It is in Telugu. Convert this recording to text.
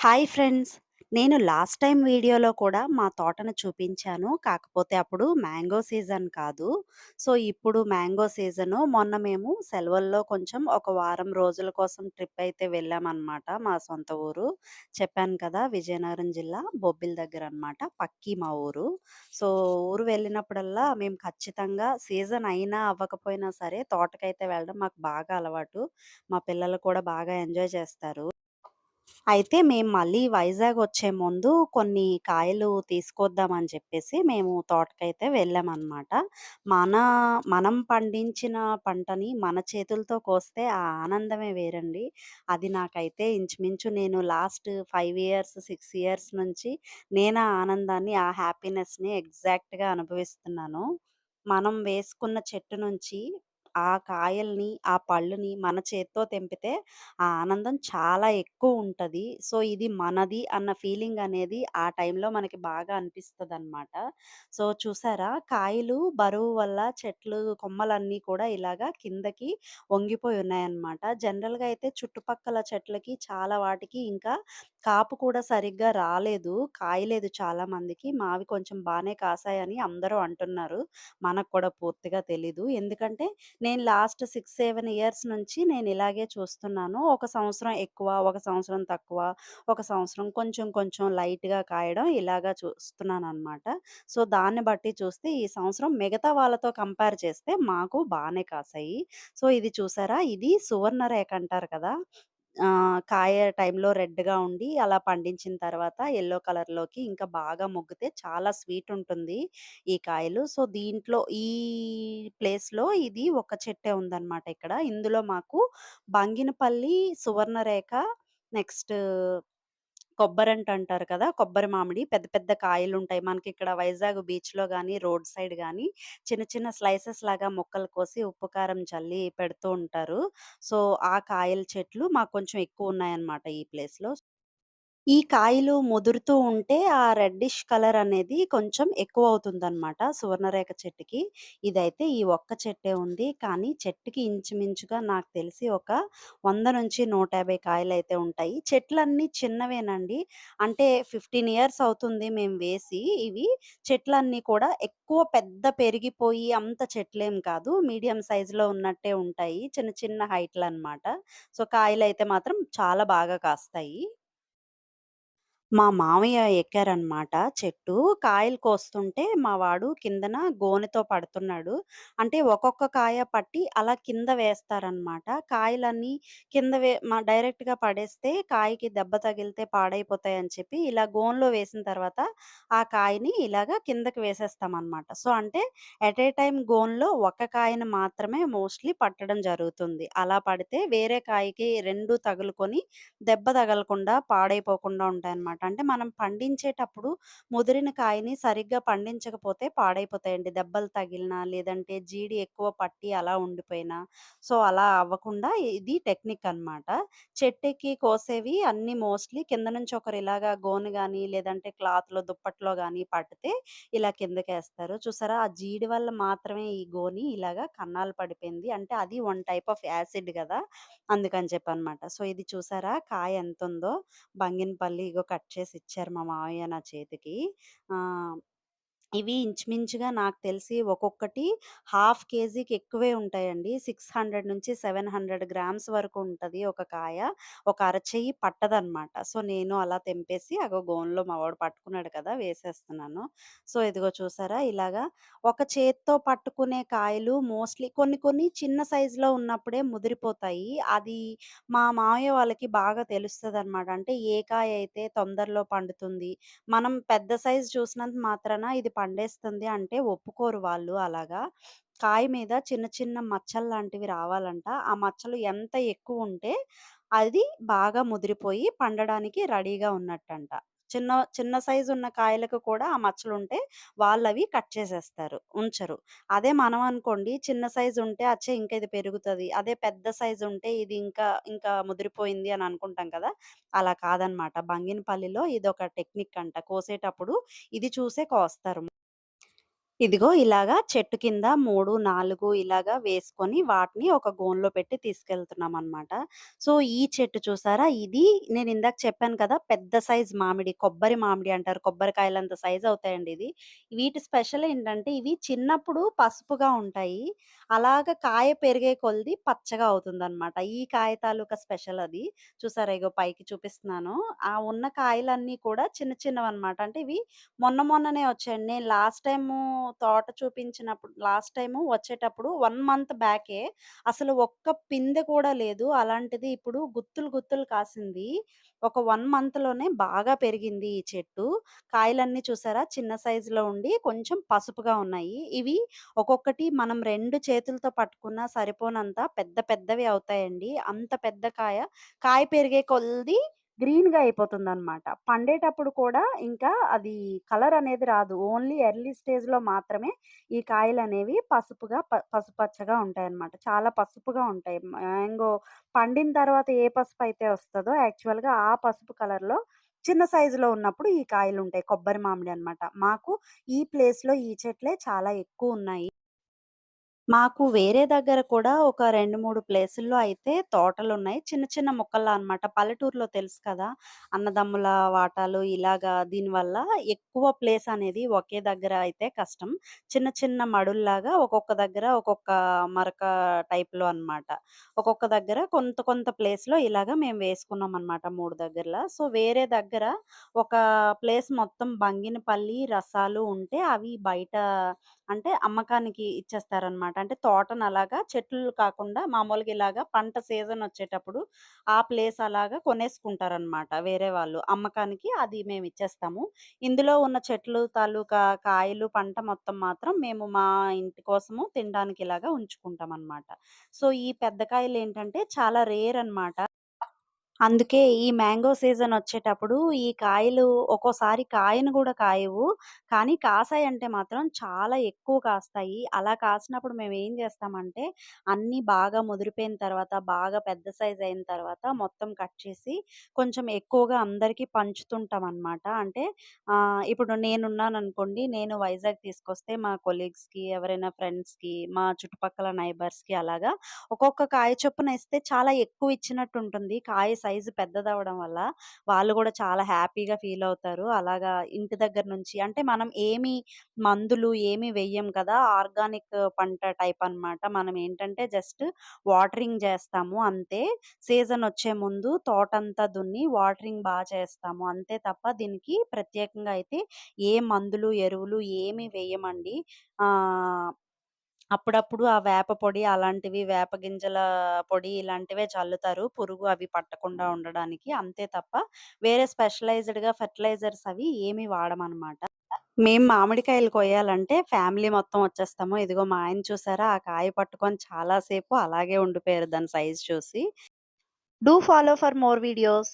Hi friends. నేను లాస్ట్ టైం వీడియోలో కూడా మా తోటను చూపించాను. కాకపోతే అప్పుడు మ్యాంగో సీజన్ కాదు. సో, ఇప్పుడు మ్యాంగో సీజను. మొన్న మేము సెలవుల్లో కొంచెం ఒక వారం రోజుల కోసం ట్రిప్ అయితే వెళ్ళామన్నమాట మా సొంత ఊరు. చెప్పాను కదా! విజయనగరం జిల్లా బొబ్బిలి దగ్గరనమాట. పక్కి మా ఊరు. సో, ఊరు వెళ్ళినప్పుడల్లా మేము ఖచ్చితంగా సీజన్ అయినా అవ్వకపోయినా సరే తోటకైతే వెళ్ళడం మాకు బాగా అలవాటు. మా పిల్లలు కూడా బాగా ఎంజాయ్ చేస్తారు. అయితే మేము మళ్ళీ వైజాగ్ వచ్చే ముందు కొన్ని కాయలు తీసుకొద్దామని చెప్పేసి మేము తోటకైతే వెళ్ళామన్నమాట మన మనం పండించిన పంటని మన చేతులతో కోస్తే ఆ ఆనందమే వేరండి. అది నాకైతే ఇంచుమించు నేను last five years, six years నుంచి నేను ఆ ఆనందాన్ని, ఆ హ్యాపీనెస్‌ని ఎగ్జాక్ట్‌గా అనుభవిస్తున్నాను. మనం వేసుకున్న చెట్టు నుంచి ఆ కాయల్ని, ఆ పళ్ళుని మన చేత్తో తెంపితే ఆ ఆనందం చాలా ఎక్కువ ఉంటుంది సో, ఇది మనది అన్న ఫీలింగ్ అనేది ఆ టైంలో మనకి బాగా అనిపిస్తదనమాట. సో, చూసారా కాయలు బరువు వల్ల చెట్లు కొమ్మలన్నీ కూడా ఇలాగా కిందకి వంగిపోయి ఉన్నాయన్నమాట. జనరల్‌గా అయితే చుట్టుపక్కల చెట్లకి చాలా వాటికి ఇంకా కాపు కూడా సరిగ్గా రాలేదు. కాయలేదు చాలా మందికి. మావి కొంచెం బానే కాసాయని అందరూ అంటున్నారు. మనకు కూడా పూర్తిగా తెలీదు. ఎందుకంటే నేను లాస్ట్ 6, 7 ఇయర్స్ నుంచి నేను ఇలాగే చూస్తున్నాను. ఒక సంవత్సరం ఎక్కువ, ఒక సంవత్సరం తక్కువ, ఒక సంవత్సరం కొంచెం కొంచెం లైట్‌గా కాయడం ఇలాగా చూస్తున్నాను అనమాట సో, దాన్ని బట్టి చూస్తే ఈ సంవత్సరం మిగతా వాళ్ళతో కంపేర్ చేస్తే మాకు బాగానే కాసాయి. సో, ఇది చూసారా? ఇది సువర్ణరేఖ అంటారు కదా! కాయ టైంలో రెడ్‌గా ఉండి అలా పండించిన తర్వాత ఎల్లో కలర్‌లోకి ఇంకా బాగా మొగ్గితే చాలా స్వీట్ ఉంటుంది ఈ కాయలు. సో, దీంట్లో ఈ ప్లేస్‌లో ఇది ఒక చెట్టే ఉందన్నమాట ఇక్కడ. ఇందులో మాకు బంగినపల్లి, సువర్ణరేఖ నెక్స్ట్ కొబ్బరంట అంటారు కదా! కొబ్బరి మామిడి పెద్ద పెద్ద కాయలు ఉంటాయి మనకి ఇక్కడ వైజాగ్ బీచ్‌లో కానీ రోడ్ సైడ్ కానీ చిన్న చిన్న స్లైసెస్ లాగా మొక్కలు కోసి ఉప్పు, కారం చల్లి పెడుతూ ఉంటారు. సో, ఆ కాయల చెట్లు మాకు కొంచెం ఎక్కువ ఉన్నాయన్నమాట ఈ ప్లేస్‌లో. ఈ కాయలు ముదురుతూ ఉంటే ఆ రెడ్డిష్ కలర్ అనేది కొంచెం ఎక్కువ ఎక్కువవుతుందనమాట సువర్ణరేఖ చెట్టుకి. ఇదైతే ఈ ఒక్క చెట్టే ఉంది. కానీ చెట్టుకి ఇంచుమించుగా నాకు తెలిసి ఒక 100-150 కాయలైతే ఉంటాయి. చెట్లన్నీ చిన్నవేనండి. అంటే 15 ఇయర్స్ అవుతుంది మేము వేసి ఇవి. చెట్లన్నీ కూడా ఎక్కువ పెద్ద పెరిగిపోయి అంత చెట్లేం కాదు. మీడియం సైజులో ఉన్నట్టే ఉంటాయి. చిన్న చిన్న హైట్‌లనమాట. సో, కాయలైతే మాత్రం చాలా బాగా కాస్తాయి. మా మామయ్య ఎక్కారనమాట చెట్టు. కాయలు కోస్తుంటే మా వాడు కిందన గోనెతో పడుతున్నాడు. అంటే ఒక్కొక్క కాయ పట్టి అలా కింద వేస్తారనమాట. కాయలన్నీ కింద వే మా డైరెక్ట్‌గా పడేస్తే కాయకి దెబ్బ తగిలితే పాడైపోతాయని చెప్పి ఇలా గోన్లో వేసిన తర్వాత ఆ కాయని ఇలాగా కిందకి వేసేస్తామన్నమాట సో, అంటే ఎట్ ఏ టైం గోన్లో ఒక కాయను మాత్రమే మోస్ట్‌లీ పట్టడం జరుగుతుంది. అలా పడితే వేరే కాయకి రెండు తగులుకొని దెబ్బ తగలకుండా, పాడైపోకుండా ఉంటాయన్నమాట. అంటే మనం పండించేటప్పుడు ముదిరిన కాయని సరిగ్గా పండించకపోతే పాడైపోతాయండి. దెబ్బలు తగిలినా, లేదంటే జీడి ఎక్కువ పట్టి అలా ఉండిపోయినా. సో, అలా అవ్వకుండా ఇది టెక్నిక్ అనమాట. చెట్టెక్కి కోసేవి అన్ని మోస్ట్‌లీ కింద నుంచి ఒకరు ఇలాగా గోను కానీ లేదంటే క్లాత్‌లో, దుప్పట్లో కానీ పడితే ఇలా కిందకేస్తారు. చూసారా? ఆ జీడి వల్ల మాత్రమే ఈ గోని ఇలాగా కన్నాలు పడిపోయింది. అంటే అది వన్ టైప్ ఆఫ్ యాసిడ్ కదా అందుకని చెప్పనమాట. సో, ఇది చూసారా కాయ ఎంత ఉందో బంగినపల్లి ఇగో కట్ చేసి ఇచ్చారు మా మావయ్య నా చేతికి. ఇవి ఇంచుమించుగా నాకు తెలిసి ఒక్కొక్కటి హాఫ్ కేజీకి ఎక్కువే ఉంటాయండి. 600-700 గ్రామ్స్ వరకు ఉంటుంది ఒక కాయ. ఒక అరచెయ్యి పట్టదనమాట. సో, నేను అలా తెంపేసి అగో గోన్లో మా వాడు పట్టుకున్నాడు కదా! వేసేస్తున్నాను. సో, ఇదిగో చూసారా ఇలాగా ఒక చేత్తో పట్టుకునే కాయలు మోస్ట్‌లీ కొన్ని కొన్ని చిన్న సైజులో ఉన్నప్పుడే ముదిరిపోతాయి. అది మా మావయ్య వాళ్ళకి బాగా తెలుస్తుంది అనమాట అంటే ఏ కాయ అయితే తొందరలో పండుతుంది. మనం పెద్ద సైజు చూసినంత మాత్రాన ఇది పండేస్తుంది అంటే ఒప్పుకోరు వాళ్ళు అలాగా. కాయ మీద చిన్న చిన్న మచ్చలు లాంటివి రావాలంట. ఆ మచ్చలు ఎంత ఎక్కువ ఉంటే అది బాగా ముదిరిపోయి పండడానికి రెడీగా ఉన్నట్టంట. చిన్న చిన్న సైజు ఉన్న కాయలకు కూడా ఆ మచ్చలు ఉంటే వాళ్ళు వాళ్ళవి కట్ చేసేస్తారు. ఉంచరు. అదే మనం అనుకోండి చిన్న సైజు ఉంటే అచ్చే ఇంకా ఇది పెరుగుతుంది అదే పెద్ద సైజు ఉంటే ఇది ఇంకా ఇంకా ముదిరిపోయింది అని అనుకుంటాం కదా! అలా కాదనమాట. బంగినపల్లిలో ఇది ఒక టెక్నిక్ అంట. కోసేటప్పుడు ఇది చూసే కోస్తారు. ఇదిగో ఇలాగా చెట్టు కింద 3, 4 ఇలాగా వేసుకొని వాటిని ఒక గోన్‌లో పెట్టి తీసుకెళ్తున్నాం అనమాట సో, ఈ చెట్టు చూసారా? ఇది నేను ఇందాక చెప్పాను కదా! పెద్ద సైజ్ మామిడి, కొబ్బరి మామిడి అంటారు. కొబ్బరికాయలంత సైజ్ అవుతాయండి ఇది. వీటి స్పెషల్ ఏంటంటే ఇవి చిన్నప్పుడు పసుపుగా ఉంటాయి. అలాగా కాయ పెరిగే కొలిది పచ్చగా అవుతుంది అనమాట ఈ కాయ తాలూకా స్పెషల్ అది. చూసారా? ఇగో పైకి చూపిస్తున్నాను. ఆ ఉన్న కాయలన్నీ కూడా చిన్న చిన్నవి అనమాట అంటే ఇవి మొన్న మొన్ననే వచ్చాయండి. నేను లాస్ట్ టైము తోట చూపించినప్పుడు లాస్ట్ టైము వచ్చేటప్పుడు వన్ మంత్ బ్యాకే అసలు ఒక్క పిందె కూడా లేదు. అలాంటిది ఇప్పుడు గుత్తులు గుత్తులు కాసింది. ఒక వన్ మంత్‌లోనే బాగా పెరిగింది ఈ చెట్టు. కాయలన్నీ చూసారా చిన్న సైజులో ఉండి కొంచెం పసుపుగా ఉన్నాయి. ఇవి ఒక్కొక్కటి మనం రెండు చేతులతో పట్టుకున్నా సరిపోనంత పెద్ద పెద్దవి అవుతాయండి. అంత పెద్ద కాయ, కాయ పెరిగే కొలది గ్రీన్‌గా అయిపోతుంది అనమాట పండేటప్పుడు కూడా ఇంకా అది కలర్ అనేది రాదు. ఓన్లీ ఎర్లీ స్టేజ్‌లో మాత్రమే ఈ కాయలు అనేవి పసుపుగా ప ఉంటాయి ఉంటాయన్నమాట. చాలా పసుపుగా ఉంటాయి. మ్యాంగో పండిన తర్వాత ఏ పసుపు అయితే వస్తుందో యాక్చువల్‌గా ఆ పసుపు కలర్‌లో చిన్న సైజులో ఉన్నప్పుడు ఈ కాయలు ఉంటాయి కొబ్బరి మామిడి అనమాట. మాకు ఈ ప్లేస్‌లో ఈ చెట్లే చాలా ఎక్కువ ఉన్నాయి మాకు వేరే దగ్గర కూడా ఒక 2, 3 ప్లేసుల్లో అయితే తోటలు ఉన్నాయి చిన్న చిన్న మొక్కల్లా అనమాట. పల్లెటూరులో తెలుసు కదా! అన్నదమ్ముల వాటాలు ఇలాగా దీనివల్ల ఎక్కువ ప్లేస్ అనేది ఒకే దగ్గర అయితే కష్టం. చిన్న చిన్న మడుల్లాగా ఒక్కొక్క దగ్గర ఒక్కొక్క మరక టైప్‌లో అనమాట. ఒక్కొక్క దగ్గర కొంత కొంత ప్లేస్‌లో ఇలాగా మేము వేసుకున్నాం అనమాట మూడు దగ్గరలో సో, వేరే దగ్గర ఒక ప్లేస్ మొత్తం బంగినపల్లి, రసాలు ఉంటే అవి బయట అంటే అమ్మకానికి ఇచ్చేస్తారనమాట. అంటే తోటనలాగా చెట్లు కాకుండా మామూలుగా ఇలాగా పంట సీజన్ వచ్చేటప్పుడు ఆ ప్లేస్ అలాగా కొనేసుకుంటారనమాట వేరే వాళ్ళు. అమ్మకానికి అది మేము ఇచ్చేస్తాము ఇందులో ఉన్న చెట్లు తాలూకా కాయలు, పంట మొత్తం మాత్రం మేము మా ఇంటి కోసము తినడానికి ఇలాగా ఉంచుకుంటాం అనమాట సో, ఈ పెద్ద కాయలు ఏంటంటే చాలా రేర్ అనమాట. అందుకే ఈ మ్యాంగో సీజన్ వచ్చేటప్పుడు ఈ కాయలు ఒక్కోసారి కాయను కూడా కాయవు. కానీ కాసాయి అంటే మాత్రం చాలా ఎక్కువ కాస్తాయి. అలా కాసినప్పుడు మేము ఏం చేస్తామంటే అన్నీ బాగా ముదిరిపోయిన తర్వాత, బాగా పెద్ద సైజ్ అయిన తర్వాత మొత్తం కట్ చేసి కొంచెం ఎక్కువగా అందరికీ అన్నమాట అంటే ఇప్పుడు నేనున్నాను అనుకోండి నేను వైజాగ్ తీసుకొస్తే మా కొలీగ్స్‌కి, ఎవరైనా ఫ్రెండ్స్‌కి, మా చుట్టుపక్కల నైబర్స్‌కి అలాగా ఒక్కొక్క కాయ చొప్పున ఇస్తే చాలా ఎక్కువ ఇచ్చినట్టు ఉంటుంది కాయ సైజు పెద్దదవ్వడం వల్ల వాళ్ళు కూడా చాలా హ్యాపీగా ఫీల్ అవుతారు అలాగా ఇంటి దగ్గర నుంచి అంటే మనం ఏమి మందులు ఏమి వెయ్యం కదా! ఆర్గానిక్ పంట టైప్ అనమాట. మనం ఏంటంటే జస్ట్ వాటరింగ్ చేస్తాము అంతే. సీజన్ వచ్చే ముందు తోటంతా దున్ని వాటరింగ్ బాగా చేస్తాము. అంతే తప్ప దీనికి ప్రత్యేకంగా అయితే ఏ మందులు, ఎరువులు ఏమి వేయమండి అప్పుడప్పుడు ఆ వేప పొడి అలాంటివి వేప గింజల పొడి ఇలాంటివే చల్లుతారు. పురుగు అవి పట్టకుండా ఉండడానికి. అంతే తప్ప వేరే స్పెషలైజ్డ్‌గా ఫెర్టిలైజర్స్ అవి ఏమి వాడమనమాట. మేము మామిడికాయలు కొయ్యాలంటే ఫ్యామిలీ మొత్తం వచ్చేస్తాము. ఇదిగో మా ఆయన చూసారా ఆ కాయ పట్టుకొని చాలా సేపు అలాగే ఉండిపోయారు దాని సైజ్ చూసి. Do follow for more videos.